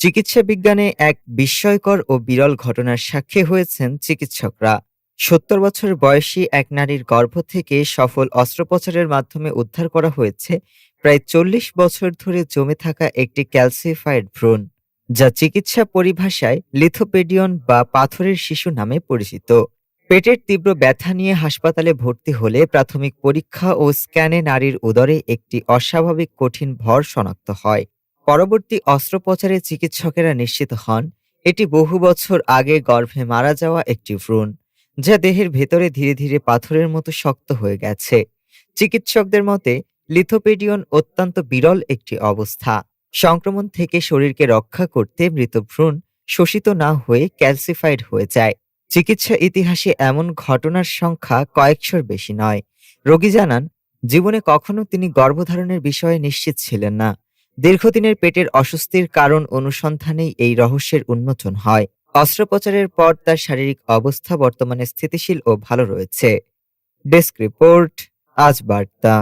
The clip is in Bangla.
চিকিৎসা বিজ্ঞানে এক বিস্ময়কর ও বিরল ঘটনার সাক্ষী হয়েছেন চিকিৎসকরা। সত্তর বছর বয়সী এক নারীর গর্ভ থেকে সফল অস্ত্রোপচারের মাধ্যমে উদ্ধার করা হয়েছে প্রায় চল্লিশ বছর ধরে জমে থাকা একটি ক্যালসিফাইড ভ্রূণ, যা চিকিৎসা পরিভাষায় লিথোপেডিয়ন বা পাথরের শিশু নামে পরিচিত। পেটের তীব্র ব্যথা নিয়ে হাসপাতালে ভর্তি হলে প্রাথমিক পরীক্ষা ও স্ক্যানে নারীর উদরে একটি অস্বাভাবিক কঠিন ভর শনাক্ত হয়। পরবর্তী অস্ত্রোপচারে চিকিৎসকেরা নিশ্চিত হন, এটি বহু বছর আগে গর্ভে মারা যাওয়া একটি ভ্রূণ, যা দেহের ভেতরে ধীরে ধীরে পাথরের মতো শক্ত হয়ে গেছে। চিকিৎসকদের মতে, লিথোপেডিয়ন অত্যন্ত বিরল একটি অবস্থা। সংক্রমণ থেকে শরীরকে রক্ষা করতে মৃত ভ্রূণ শোষিত না হয়ে ক্যালসিফাইড হয়ে যায়। চিকিৎসা ইতিহাসে এমন ঘটনার সংখ্যা কয়েকশোর বেশি নয়। রোগী জানান, জীবনে কখনো তিনি গর্ভধারণের বিষয়ে নিশ্চিত ছিলেন না। দীর্ঘদিনের পেটের অস্বস্তির কারণ অনুসন্ধানেই এই রহস্যের উন্মোচন হয়। অস্ত্রোপচারের পর তার শারীরিক অবস্থা বর্তমানে স্থিতিশীল ও ভালো রয়েছে। ডেস্ক রিপোর্ট, আজ বার্তা।